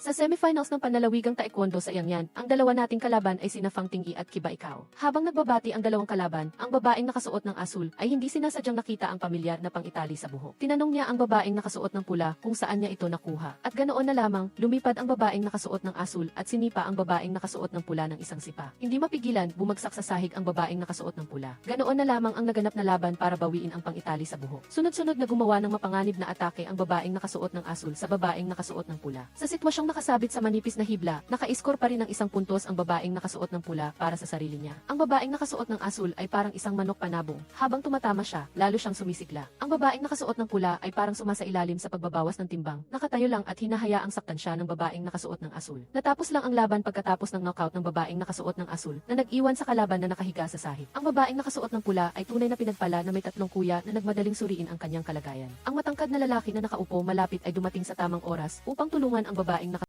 Sa semifinals ng panlalawigang taekwondo sa Yangyan, ang dalawa nating kalaban ay sina Fang Tingyi at Kiba Ikaw. Habang nagbabati ang dalawang kalaban, ang babaeng nakasuot ng asul ay hindi sinasadyang nakita ang pamilyar na pang-Itali sa buhok. Tinanong niya ang babaeng nakasuot ng pula kung saan niya ito nakuha. At ganoon na lamang, lumipad ang babaeng nakasuot ng asul at sinipa ang babaeng nakasuot ng pula ng isang sipa. Hindi mapigilan, bumagsak sa sahig ang babaeng nakasuot ng pula. Ganoon na lamang ang naganap na laban para bawiin ang pang-Itali sa buhok. Sunod-sunod na gumawa ng mapanganib na atake ang babaeng nakasuot ng asul sa babaeng nakasuot ng pula. Sa sitwasyong nakasabit sa manipis na hibla, naka-score pa rin ng isang puntos ang babaeng nakasuot ng pula para sa sarili niya. Ang babaeng nakasuot ng asul ay parang isang manok panabong. Habang tumatama siya, lalo siyang sumisigla. Ang babaeng nakasuot ng pula ay parang sumasa ilalim sa pagbabawas ng timbang. Nakatayo lang at hinahayaang saktan siya ng babaeng nakasuot ng asul. Natapos lang ang laban pagkatapos ng knockout ng babaeng nakasuot ng asul na nag-iwan sa kalaban na nakahiga sa sahig. Ang babaeng nakasuot ng pula ay tunay na pinagpala na may tatlong kuya na nagmadaling suriin ang kanyang kalagayan. Ang matangkad na lalaki na nakaupo malapit ay dumating sa tamang oras upang tulungan ang babaeng